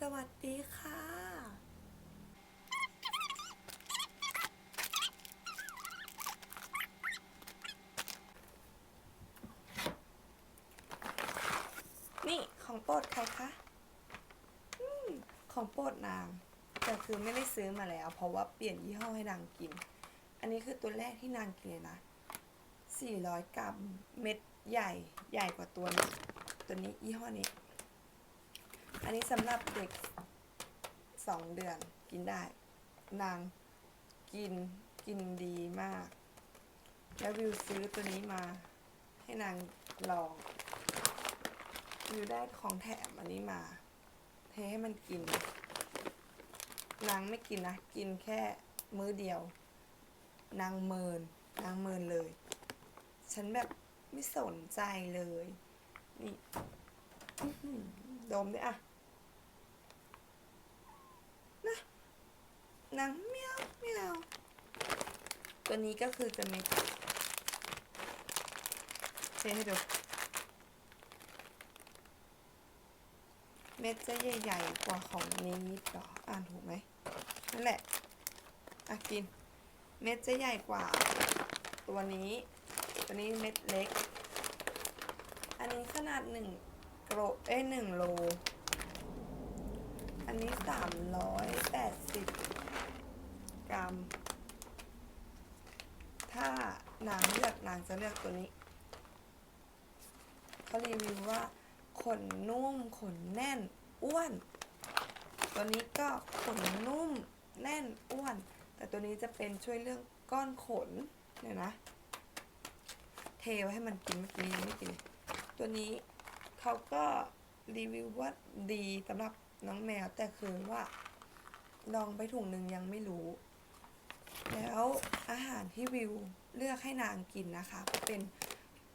สวัสดีค่ะ นี่ของโปรดใครคะอืมของโปรดนาง แต่คือไม่ได้ซื้อมาแล้ว เพราะว่าเปลี่ยนยี่ห้อให้นางกิน อันนี้คือตัวแรกที่นางกินเลยนะ 400 กรัม เม็ดใหญ่ ใหญ่กว่าตัวนี้ ตัวนี้ยี่ห้อนี้ อันนี้สำหรับเด็กสองเดือนกินได้ นางกินกินดีมาก แล้ววิวซื้อตัวนี้มา ให้นางลอง วิวได้ของแถมอันนี้มา เทให้มันกิน นางไม่กินนะ กินแค่มื้อเดียว นางเมิน นางเมินเลย ฉันแบบไม่สนใจเลย นี่ดมด้วยอะ นางเมียวเมียวตัวนี้ก็คือจะมีเทให้ดูเม็ดจะใหญ่ๆกว่าของนี้นิดหรออ่านถูกไหมนั่นแหละอะกิน เม็ดจะใหญ่กว่า ตัวนี้ ตัวนี้เม็ดเล็ก อันนี้ขนาดหนึ่งโกรเอ้หนึ่งโล อันนี้สาม กรัมถ้านางเลือกนางจะเลือกตัวนี้เขารีวิวว่า ขนนุ่ม ขนแน่น อ้วน ตัวนี้ก็ขนนุ่ม แน่นอ้วน แต่ตัวนี้จะเป็นช่วยเรื่องก้อนขนเนี่ยนะ เทไว้ให้มันกินเมื่อกี้ยังไม่กินตัวนี้เขาก็รีวิวว่าดีสำหรับน้องแมวแต่คือว่าลองไปถุงหนึ่งยังไม่รู้ แล้วอาหารที่วิวเลือกให้นางกินนะคะ เป็น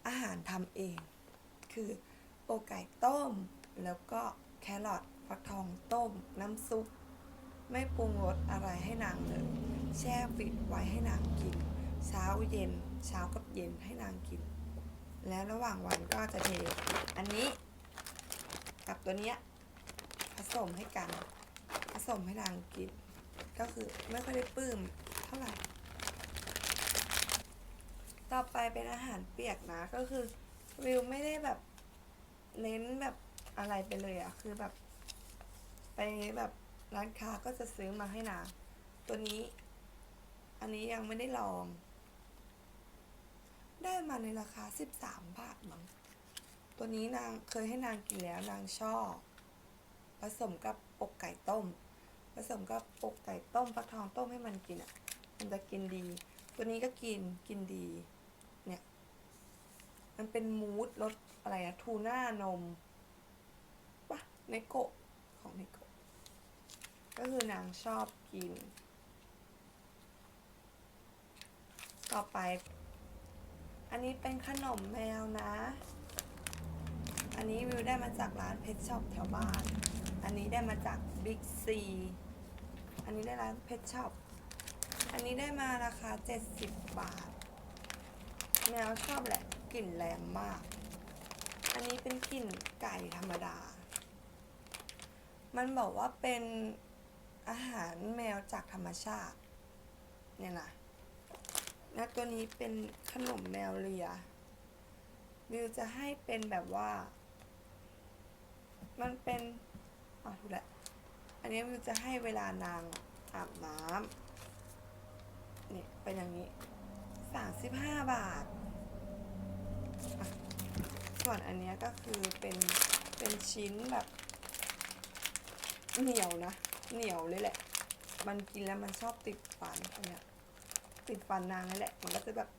อาหารทำเอง คืออกไก่ต้ม แล้วก็แครอทฟักทองต้ม น้ำซุป ไม่ปรุงรสอะไรให้นางเลยแช่ฟิตไว้ให้นางกิน เช้าเย็น เช้ากับเย็นให้นางกิน แล้วระหว่างวันก็จะเทอันนี้กับตัวเนี้ยผสมให้กัน ผสมให้นางกิน ก็คือไม่ค่อยได้ปลื้ม ท่าไหร่ ต่อไปเป็นอาหารเปียกนะ ก็คือวิวไม่ได้แบบเน้นแบบอะไรไปเลยอะคือแบบ ไปแบบร้านค้าก็จะซื้อมาให้นางตัวนี้ อันนี้ยังไม่ได้ลอง ได้มาในราคา 13 บาทมั้งตัวนี้นางเคยให้นางกินแล้วนางชอบ ผสมกับอกไก่ต้ม ผสมกับอกไก่ต้มฟักทองต้มให้มันกินอะ มันจะกินดี ตัวนี้ก็กินกินดี เนี่ย มันเป็นมูสรสอะไรอะทูน่านมปะเนโกะของเนโกะก็คือนางชอบกิน ต่อไป อันนี้เป็นขนมแมวนะ อันนี้วิวได้มาจากร้านเพชรช็อปแถวบ้าน อันนี้ได้มาจากบิ๊กซี อันนี้ได้ร้านเพชรช็อป อันนี้ได้มาราคา 70 บาท แมวชอบแหละกลิ่นแรงมาก อันนี้เป็นกลิ่นไก่ธรรมดา มันบอกว่าเป็นอาหารแมวจากธรรมชาติ เนี่ยนะแล้วตัวนี้เป็นขนมแมวเลีย วิวจะให้เป็นแบบว่า มันเป็นอะถูกแหละอันนี้วิวจะให้เวลานางอาบน้ำ เป็นอย่างนี้สามสิบห้าบาท ส่วนอันนี้ก็คือเป็นเป็นชิ้นแบบ เหนียวนะ เหนียวเลยแหละ มันกินแล้วมันชอบติดฟันอันเนี้ยติดฟันนางนั่แหละ มันก็จะแบบ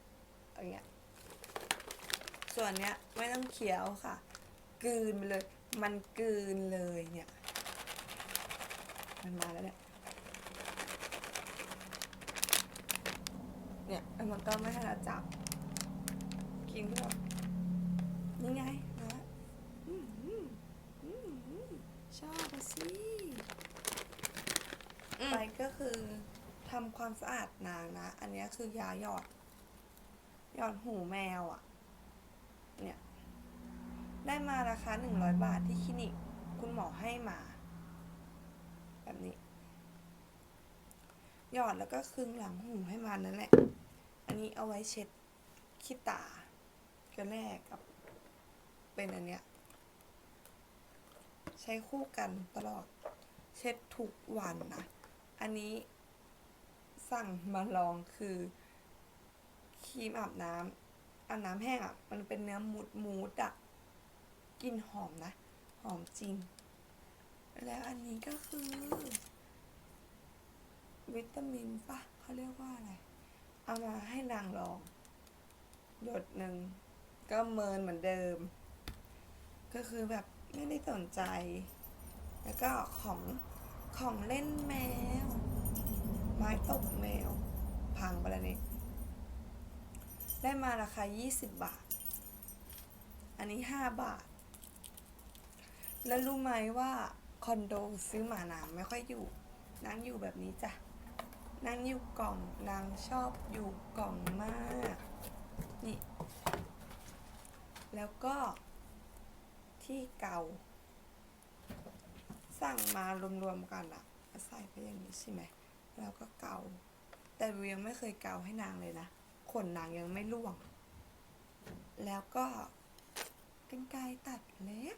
อย่างเงี้ย ส่วนเนี้ยไม่ต้องเคี้ยวค่ะกลืนไปเลย มันกลืนเลยเนี่ย มันมาแล้วเนี่ย เนี่ยแล้วมันก็ไม่ให้เราจับ กินก็แบบนี่ไงนะอืมอืมอืมอืมชอบอะสิไปก็คือทำความสะอาดนางนะ อันเนี้ยคือยาหยอด หยอดหูแมวอะ่ะ เนี่ย ได้มาราคาหนึ่งร้อยบาทที่คลินิก คุณหมอให้มา แบบนี้ หยอดแล้วก็คลึงหลังหูให้มันนั่นแหละ อันนี้เอาไว้เช็ดขี้ตาก็แรกกับ เป็นอันเนี้ย ใช้คู่กันตลอด เช็ดทุกวันนะอันนี้สั่งมาลองคือครีมอาบน้ำอาบน้ำแห้งอะ มันเป็นเนื้อมูดมูดอะกลินหอมนะ หอมจริง แล้วอันนี้ก็คือ วิตามินปะเขาเรียกว่าอะไร เอามาให้นางลอง หยดหนึ่ง ก็เมินเหมือนเดิม ก็คือแบบไม่ได้สนใจ แล้วก็ของของเล่นแมว ไม้ตกแมว พังไปแล้วนี่ได้มาราคา 20 บาท อันนี้ 5 บาท แล้วรู้ไหมว่าคอนโดซื้อหมาหนามไม่ค่อยอยู่นางอยู่แบบนี้จ้ะ นางอยู่กล่องนางชอบอยู่กล่องมาก นี่ แล้วก็ที่เก่า สั่งมารวมๆกันอะใส่ไปอย่างนี้ใช่ไหมแล้วก็เก่า แต่วิวยังไม่เคยเก่าให้นางเลยนะขนนางยังไม่ร่วง แล้วก็กันไกรตัดเล็บ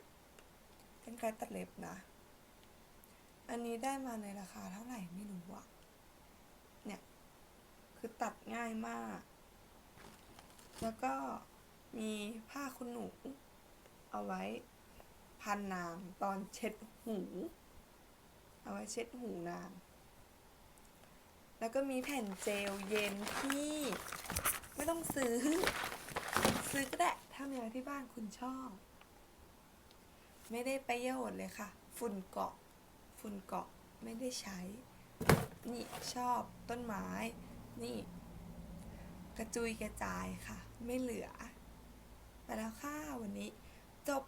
กันไกรตัดเล็บนะ อันนี้ได้มาในราคาเท่าไหร่ไม่รู้อะ คือตัดง่ายมาก แล้วก็มีผ้าคุณหนู เอาไว้พันนางตอนเช็ดหู เอาไว้เช็ดหูนาง แล้วก็มีแผ่นเจลเย็นที่ ไม่ต้องซื้อ ซื้อก็ได้ถ้ามีอะไรที่บ้านคุณชอบ ไม่ได้ประโยชน์เลยค่ะ ฝุ่นเกาะ ฝุ่นเกาะไม่ได้ใช้ นี่ชอบต้นไม้ นี่ กระจุยกระจายค่ะ ไม่เหลือ ไปแล้วค่ะวันนี้จบ